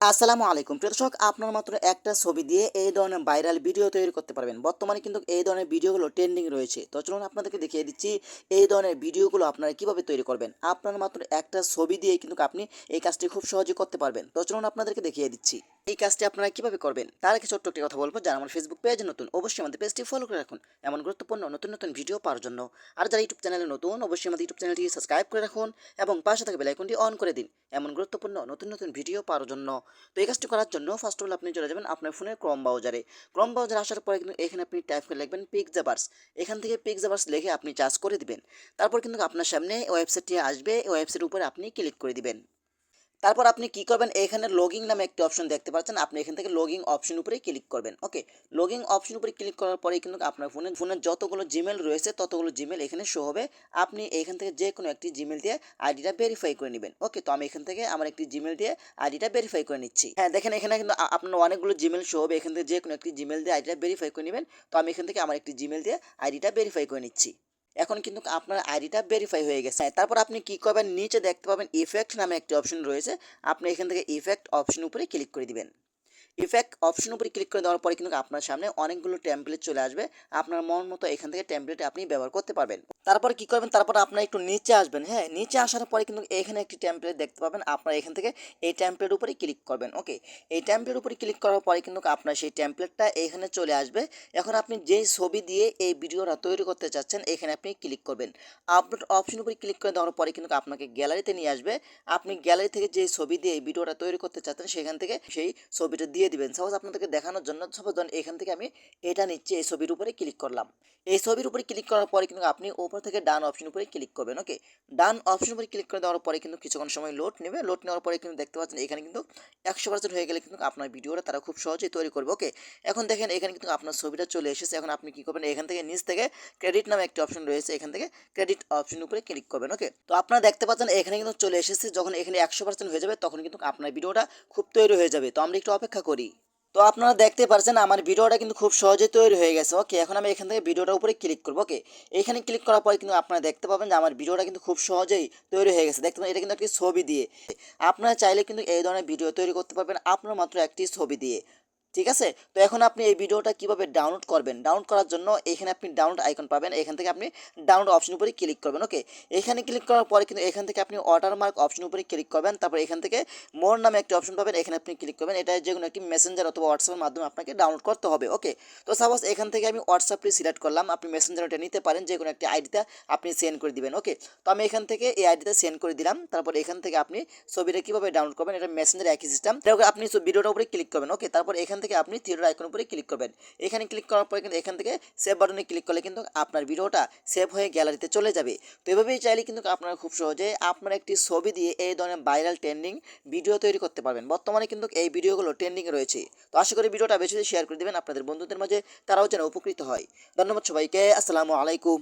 আসসালামু আলাইকুম। দর্শক, আপনার মাত্র একটা ছবি দিয়ে এই ধরনের ভাইরাল ভিডিও তৈরি করতে পারবেন। বর্তমানে কিন্তু এই ধরনের ভিডিওগুলো ট্রেন্ডিং রয়েছে। তো চলুন আপনাদেরকে দেখিয়ে দিচ্ছি এই ধরনের ভিডিওগুলো আপনারা কীভাবে তৈরি করবেন। আপনার মাত্র একটা ছবি দিয়ে কিন্তু আপনি এই কাজটি খুব সহজে করতে পারবেন। তো চলুন আপনাদেরকে দেখিয়ে দিচ্ছি। এই কাজটি আপনারা কীভাবে করবেন, তার আগে ছোট্ট একটি কথা বলব। যারা আমার ফেসবুক পেজ নতুন, অবশ্যই আমাদের পেজটি ফলো করে রাখুন। এমন গুরুত্বপূর্ণ নতুন নতুন ভিডিও পাওয়ার জন্য। আর যারা ইউটিউব চ্যানেলে নতুন, অবশ্যই আমাদের ইউটিউব চ্যানেলটি সাবস্ক্রাইব করে রাখুন এবং পাশে থাকা বেলাইকনটি অন করে দিন। এমন গুরুত্বপূর্ণ নতুন নতুন ভিডিও পাওয়ার জন্য। তো এই কাজটি করার জন্য ফার্স্ট অফ অল আপনি চলে যাবেন আপনার ফোনের ক্রম ব্রাউজারে ক্রম ব্রাউজারে আসার পরে কিন্তু এখানে আপনি টাইপ করে লিখবেন পিকজাবার্স এখান থেকে পিকজাবার্স লিখে আপনি চার্জ করে দিবেন। তারপর কিন্তু আপনার সামনে ওয়েবসাইটটি আসবে। ওয়েবসাইটের উপরে আপনি ক্লিক করে দিবেন। তারপর আপনি কি করবেন? এখানে লগিং নামে একটি অপশন দেখতে পাচ্ছেন। আপনি এখান থেকে লগিং অপশন উপরে ক্লিক করবেন ওকে লগিং অপশন উপরে ক্লিক করার পরে কিন্তু আপনার ফোনে ফোনের যতগুলো জিমেল রয়েছে, ততগুলো জিমেল এখানে শো হবে। আপনি এখান থেকে যে কোনো একটি জিমেল দিয়ে আইডিটা ভেরিফাই করে নেবেন ওকে তো আমি এখান থেকে আমার একটি জিমেল দিয়ে আইডিটা ভেরিফাই করে নিচ্ছি। হ্যাঁ দেখেন এখানে কিন্তু আপনার অনেকগুলো জিমেল শো হবে। এখান থেকে যে কোনো একটি জিমেল দিয়ে আইডিটা ভেরিফাই করে নেবেন। তো আমি এখান থেকে আমার একটি জিমেল দিয়ে আইডিটা ভেরিফাই করে নিচ্ছি। এখন কিন্তু আপনার আইডিটা ভেরিফাই হয়ে গেছে। তারপর আপনি কি করবেন? নিচে দেখতে পাবেন ইফেক্ট নামে একটি অপশন রয়েছে। আপনি এখান থেকে ইফেক্ট অপশন উপরে ক্লিক করে দিবেন। ইফেক্ট অপশন উপরে ক্লিক করে দেওয়ার পরে কিন্তু আপনার সামনে অনেকগুলো ট্যাম্পলেট চলে আসবে। আপনার মন মতো এখান থেকে ট্যাম্পলেট আপনি ব্যবহার করতে পারবেন। তারপর কি করবেন? তারপর আপনার একটু নিচে আসবেন হ্যাঁ? নিচে আসার পরে কিন্তু এখানে একটি টেমপ্লেট দেখতে পাবেন। আপনার এখান থেকে এই টেমপ্লেট উপরে ক্লিক করবেন ওকে এই টেমপ্লেট উপরে ক্লিক করার পরে কিন্তু আপনার সেই টেমপ্লেটটা এখানে চলে আসবে। এখন আপনি যেই ছবি দিয়ে এই ভিডিওটা তৈরি করতে চাচ্ছেন, এখানে আপনি ক্লিক করবেন। আপলোড অপশন উপরে ক্লিক করে দেওয়ার পরে কিন্তু আপনাকে গ্যালারিতে নিয়ে আসবে। আপনি গ্যালারি থেকে যে ছবি দিয়ে এই ভিডিওটা তৈরি করতে চাচ্ছেন, সেখান থেকে সেই ছবিটা দিয়ে দিবেন। সাপোজ আপনাদেরকে দেখানোর জন্য সাপোজ এখান থেকে আমি এটা নিচ্ছি, এই ছবির উপরে ক্লিক করলাম। এই ছবির উপরে ক্লিক করার পরে কিন্তু আপনি উপর থেকে ডান অপশন উপরে ক্লিক করবেন ওকে ডান অপশন উপরে ক্লিক করে দেওয়ার পরে কিন্তু কিছুক্ষণ সময় লোড নেবে। লোড নেওয়ার পরে কিন্তু দেখতে পাচ্ছেন এখানে কিন্তু একশো পার্সেন্ট হয়ে গেলে কিন্তু আপনার ভিডিওটা তারা খুব সহজেই তৈরি করবে ওকে এখন দেখেন এখানে কিন্তু আপনার ছবিটা চলে এসেছে। এখন আপনি কি করবেন? এখান থেকে নিচ থেকে ক্রেডিট নামে একটি অপশন রয়েছে। এখান থেকে ক্রেডিট অপশন উপরে ক্লিক করবেন ওকে তো আপনারা দেখতে পাচ্ছেন এখানে কিন্তু চলে এসেছে। যখন এখানে একশো পার্সেন্ট হয়ে যাবে, তখন কিন্তু আপনার ভিডিওটা খুব তৈরি হয়ে যাবে। তো আমরা একটু অপেক্ষা করি। তো আপনারা দেখতে পারছেন আমার ভিডিওটা কিন্তু খুব সহজে তৈরি হয়ে গেছে। ওকে, এখন আমি এখান থেকে ভিডিওটার উপরে ক্লিক করব, ওকে? এখানে ক্লিক করার পরে কিন্তু আপনারা দেখতে পাবেন যে আমার ভিডিওটা কিন্তু খুব সহজেই তৈরি হয়ে গেছে। দেখতে পাবেন, এটা কিন্তু একটি ছবি দিয়ে। আপনারা চাইলে কিন্তু এই ধরনের ভিডিও তৈরি করতে পারবেন আপনার মাত্র একটি ছবি দিয়ে। ঠিক আছে? তো এখন আপনি এই ভিডিওটা কীভাবে ডাউনলোড করবেন? ডাউনলোড করার জন্য এখানে আপনি ডাউনলোড আইকন পাবেন। এখান থেকে আপনি ডাউনলোড অপশন উপরে ক্লিক করবেন ওকে এখানে ক্লিক করার পরে কিন্তু এখান থেকে আপনি ওয়াটারমার্ক অপশন উপরে ক্লিক করবেন। তারপর এখান থেকে মোর নামে একটি অপশন পাবেন, এখানে আপনি ক্লিক করবেন। এটা যে কোনো একটি মেসেঞ্জার অথবা হোয়াটসঅ্যাপের মাধ্যমে আপনাকে ডাউনলোড করতে হবে ওকে তো সাপোজ এখান থেকে আমি হোয়াটসঅ্যাপটি সিলেক্ট করলাম। আপনি মেসেঞ্জার মেসেঞ্জারটা নিতে পারেন যে কোনো একটি আইডিতে আপনি সেন্ড করে দিবেন ওকে তো আমি এখান থেকে এই আইডিতে সেন্ড করে দিলাম। তারপর এখান থেকে আপনি ছবিটা কীভাবে ডাউনলোড করবেন? এটা মেসেঞ্জার একই সিস্টেম আপনি ভিডিওটার উপরে ক্লিক করবেন ওকে তারপর এখান থেকে আপনি থিয়েটার আইকন উপরে ক্লিক করবেন। এখানে ক্লিক করার পরে কিন্তু এখান থেকে সেভ বাটনে ক্লিক করলে কিন্তু আপনার ভিডিওটা সেভ হয়ে গ্যালারিতে চলে যাবে। তো এভাবেই চাইলে কিন্তু আপনারা খুব সহজে আপনার একটি ছবি দিয়ে এই ধরনের ভাইরাল ট্রেন্ডিং ভিডিও তৈরি করতে পারবেন। বর্তমানে কিন্তু এই ভিডিওগুলো ট্রেন্ডিংয়ে রয়েছে। তো আশা করি ভিডিওটা বেশি শেয়ার করে দেবেন। আপনাদের বন্ধুদের মাঝে তারাও যেন উপকৃত হয়। ধন্যবাদ সবাইকে। আসসালামু আলাইকুম।